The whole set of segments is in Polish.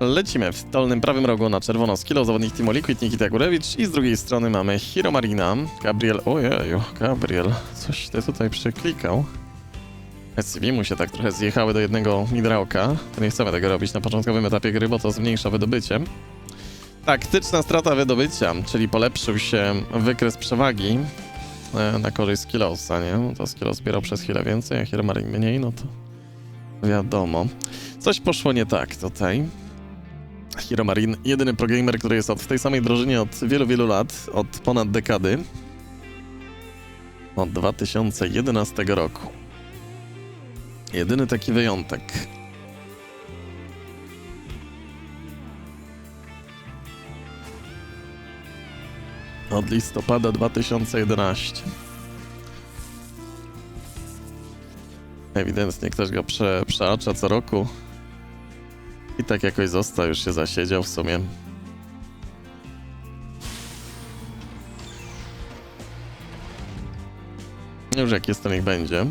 Lecimy w dolnym prawym rogu na czerwono skillo zawodnik Timo Liquid, Nikita Gurewicz i z drugiej strony mamy Hiro Marina, Gabriel, ojeju, Gabriel, coś ty tutaj przyklikał. SCV mu się tak trochę zjechały do jednego midrałka, to nie chcemy tego robić na początkowym etapie gry, bo to zmniejsza wydobycie. Taktyczna strata wydobycia, czyli polepszył się wykres przewagi e, na korzyść Skillowsa, nie? No To Skillow zbierał przez chwilę więcej, a Hiro Marin mniej, no to wiadomo. Coś poszło nie tak tutaj. Hiro Marin, jedyny progamer, który jest od, w tej samej drużynie od wielu, wielu lat, od ponad dekady. Od 2011 roku. Jedyny taki wyjątek. Od listopada 2011. Ewidentnie ktoś go prze, przeacza co roku. I tak jakoś został, już się zasiedział w sumie. Już jak jest, to niech będzie.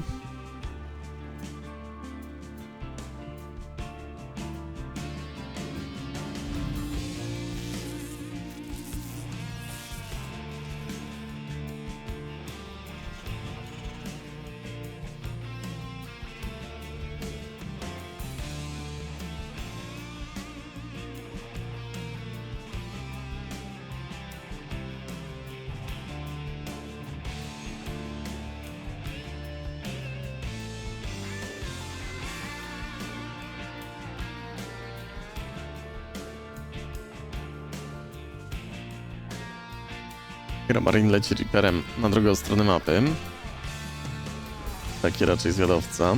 Hero Marine leci Reaperem na drugą stronę mapy. Taki raczej zwiadowca.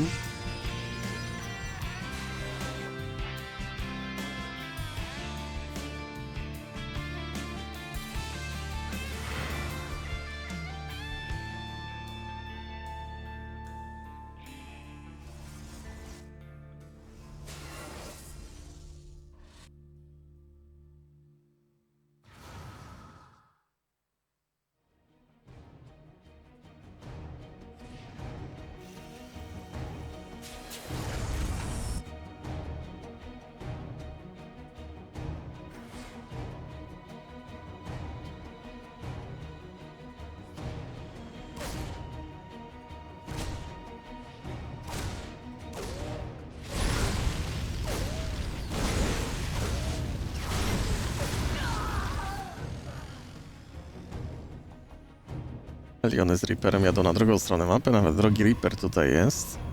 Legiony z Reaperem jadą na drugą stronę mapy, nawet drogi Reaper tutaj jest.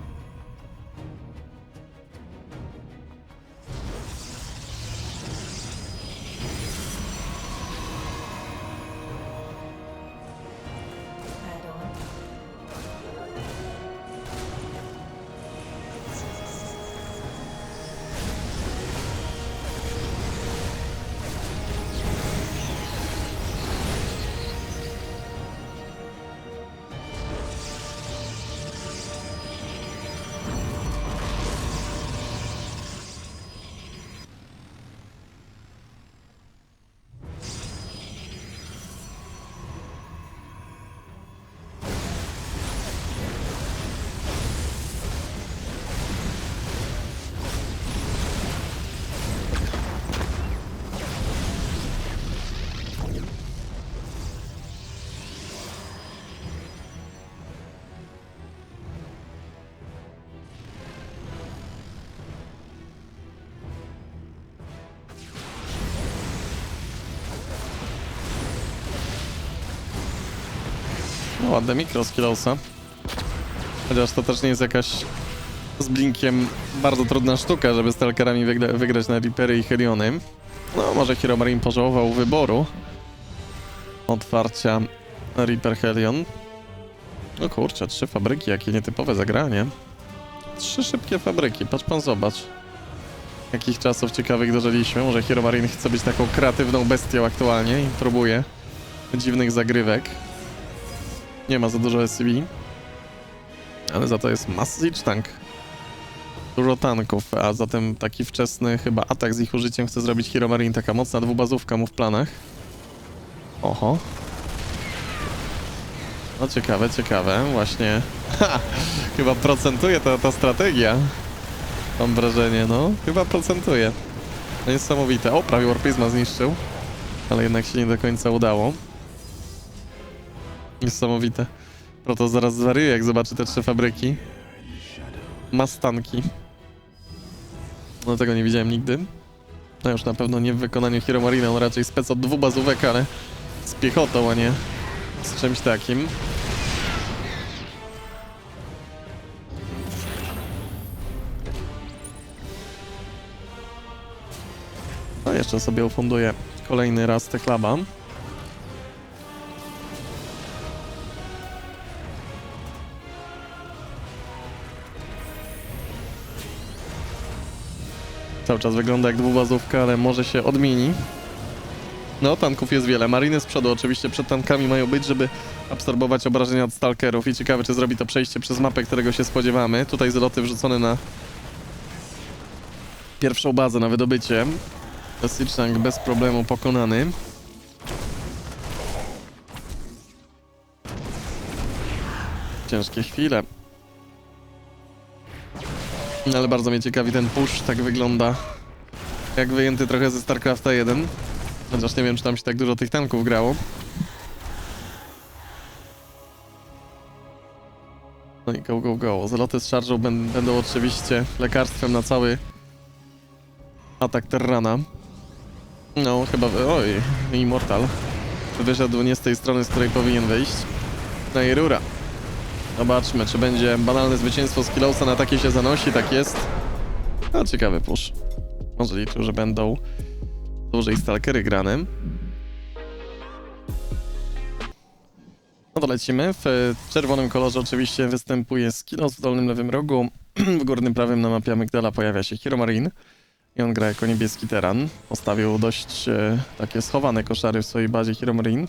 Ładne mikro z. Chociaż to też nie jest jakaś z Blinkiem bardzo trudna sztuka, żeby z wygrać na Reapery i Heliony. No, może Hero Marine pożałował wyboru otwarcia Reaper Helion. No kurczę, trzy fabryki, jakie nietypowe zagranie. Trzy szybkie fabryki, patrz pan zobacz. Jakich czasów ciekawych dożyliśmy. Może Hero Marine chce być taką kreatywną bestią aktualnie i próbuje dziwnych zagrywek. Nie ma za dużo SCV. Ale za to jest Massive Tank. Dużo tanków, a zatem taki wczesny chyba atak z ich użyciem chce zrobić Hero Marine. Taka mocna dwubazówka mu w planach. Oho. No ciekawe, ciekawe. Właśnie. Ha! Chyba procentuje ta, ta strategia. Mam wrażenie, no. Chyba procentuje. Niesamowite. O, prawie Warpizma zniszczył. Ale jednak się nie do końca udało. Niesamowite. Proto zaraz zwariuje, jak zobaczy te trzy fabryki. Mastanki. No tego nie widziałem nigdy. No już na pewno nie w wykonaniu Hero Marina, on raczej spec od dwóch bazówek, ale z piechotą, a nie z czymś takim. No jeszcze sobie ufunduję kolejny raz te klaba. Cały czas wygląda jak dwubazówka, ale może się odmieni. No, tanków jest wiele. Mariny z przodu oczywiście przed tankami mają być, żeby absorbować obrażenia od stalkerów i ciekawe, czy zrobi to przejście przez mapę, którego się spodziewamy. Tutaj zloty wrzucone na pierwszą bazę na wydobycie. Klasycznak bez problemu pokonany. Ciężkie chwile. No ale bardzo mnie ciekawi ten push, tak wygląda jak wyjęty trochę ze StarCrafta 1. Chociaż nie wiem, czy tam się tak dużo tych tanków grało. No i go, go, go. Zaloty z charge'ą będą, oczywiście lekarstwem na cały atak Terrana. No, chyba... Oj, Immortal. Wyszedł nie z tej strony, z której powinien wyjść. No i rura. Zobaczmy, czy będzie banalne zwycięstwo z Killowsa na takie się zanosi, tak jest. No, ciekawy push. Może liczył, że będą dłużej stalkery grane. No to lecimy. W czerwonym kolorze oczywiście występuje Skilos w dolnym lewym rogu. W górnym prawym na mapie Amygdala pojawia się Hero Marine. I on gra jako niebieski teran. Postawił dość e, takie schowane koszary w swojej bazie Hero Marine.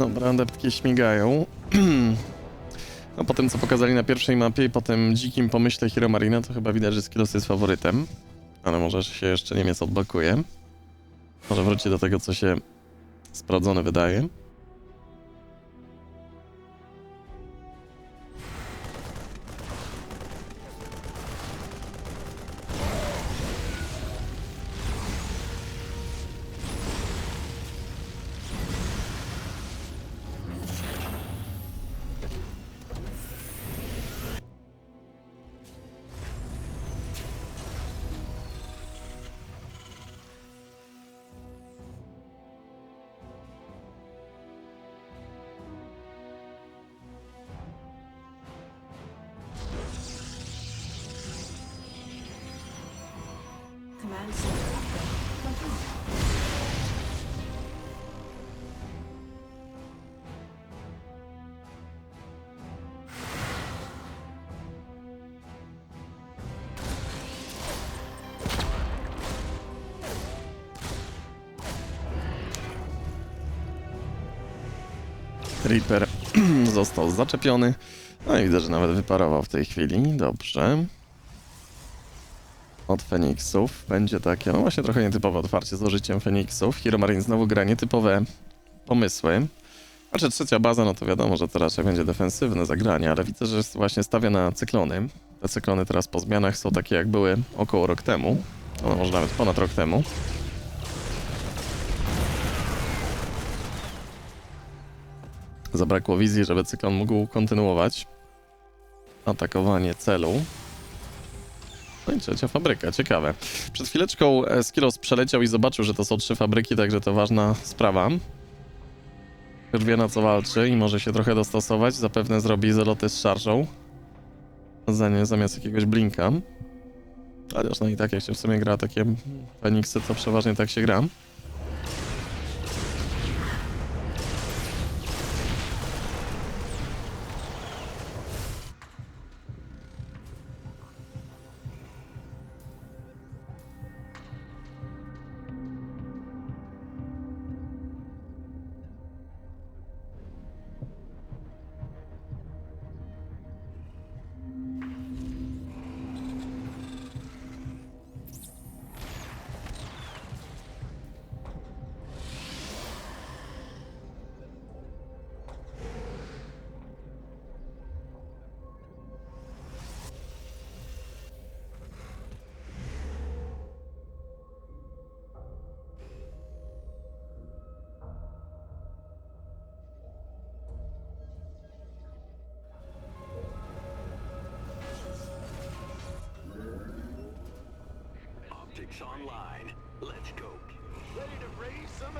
Dobra, adeptki śmigają. No po tym, co pokazali na pierwszej mapie i po tym dzikim pomyśle Hero Marina, to chyba widać, że Skilos jest faworytem. Ale może się jeszcze Niemiec odblokuje. Może wróci do tego, co się sprawdzone wydaje. Reaper został zaczepiony. No i widzę, że nawet wyparował w tej chwili. Dobrze. Od Feniksów będzie takie, no właśnie trochę nietypowe otwarcie z użyciem Feniksów. Hero Marine znowu gra nietypowe pomysły. Znaczy trzecia baza, no to wiadomo, że to raczej będzie defensywne zagranie, ale widzę, że właśnie stawia na cyklony. Te cyklony teraz po zmianach są takie jak były około rok temu. No może nawet ponad rok temu. Zabrakło wizji, żeby cyklon mógł kontynuować atakowanie celu. No i trzecia fabryka, ciekawe. Przed chwileczką e, Skilos przeleciał i zobaczył, że to są trzy fabryki, także to ważna sprawa. Już wie na co walczy i może się trochę dostosować. Zapewne zrobi zaloty z szarżą. Zamiast jakiegoś blinka. Chociaż no i tak jak się w sumie gra takie Feniksy, to przeważnie tak się gra.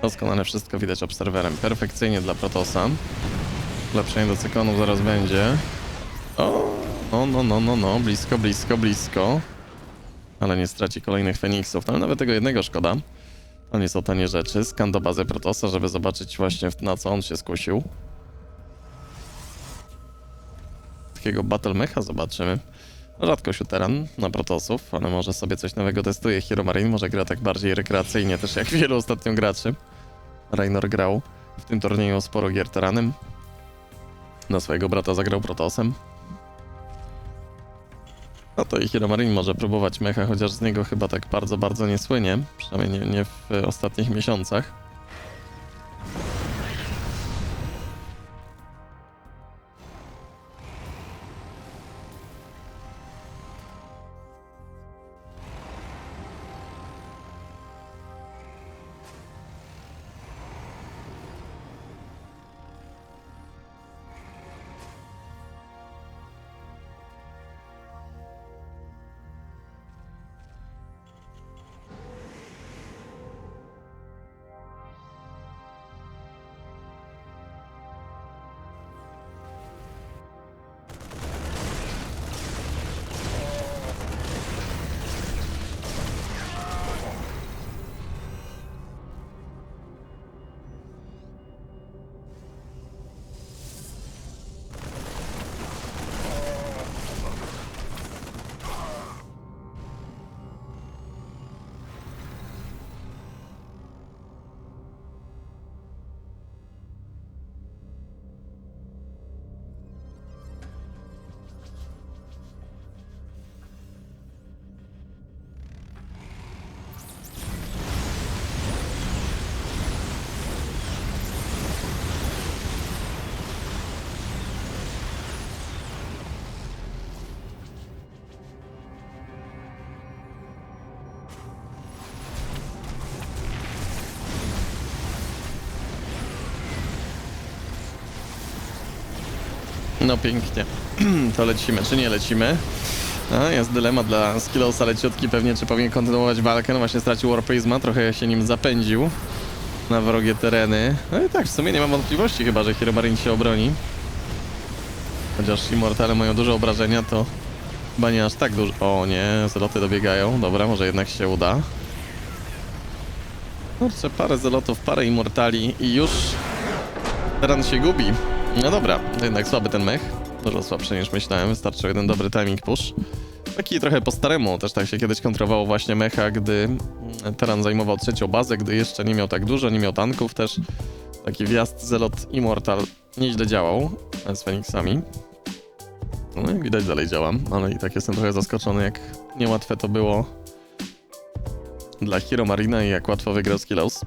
Doskonale wszystko widać obserwerem. Perfekcyjnie dla Protosa. Ulepszenie do cykonu zaraz będzie. O, no, no, no, no, no, blisko, blisko, blisko. Ale nie straci kolejnych Feniksów. No, ale nawet tego jednego szkoda. To nie są tanie rzeczy. Skan do bazy Protosa, żeby zobaczyć właśnie na co on się skusił. Takiego Battle Mecha zobaczymy. Rzadko siuteran na Protosów, ale może sobie coś nowego testuje. Hero Marine może gra tak bardziej rekreacyjnie, też jak wielu ostatnio graczy. Raynor grał w tym turnieju sporo gier teranem. Na swojego brata zagrał Protosem. No to i Hero Marine może próbować mecha, chociaż z niego chyba tak bardzo, bardzo nie słynie. Przynajmniej nie, nie w ostatnich miesiącach. No pięknie. To lecimy, czy nie lecimy? A, jest dylemat dla Skillowsa leciutki pewnie, czy powinien kontynuować walkę. No właśnie stracił Warprisma, trochę się nim zapędził na wrogie tereny. No i tak, w sumie nie mam wątpliwości chyba, że Hero Marine się obroni. Chociaż Immortale mają duże obrażenia, to chyba nie aż tak dużo. O nie, zeloty dobiegają. Dobra, może jednak się uda. Kurczę, parę zelotów, parę Immortali i już Teran się gubi. No dobra, jednak słaby ten mech. Dużo słabszy niż myślałem, wystarczył jeden dobry timing push. Taki trochę po staremu, też tak się kiedyś kontrowało właśnie mecha, gdy Teran zajmował trzecią bazę, gdy jeszcze nie miał tak dużo, nie miał tanków też. Taki wjazd Zelot Immortal nieźle działał z Feniksami. No i widać dalej działam, ale i tak jestem trochę zaskoczony, jak niełatwe to było dla Hero Marina i jak łatwo wygrał Skills.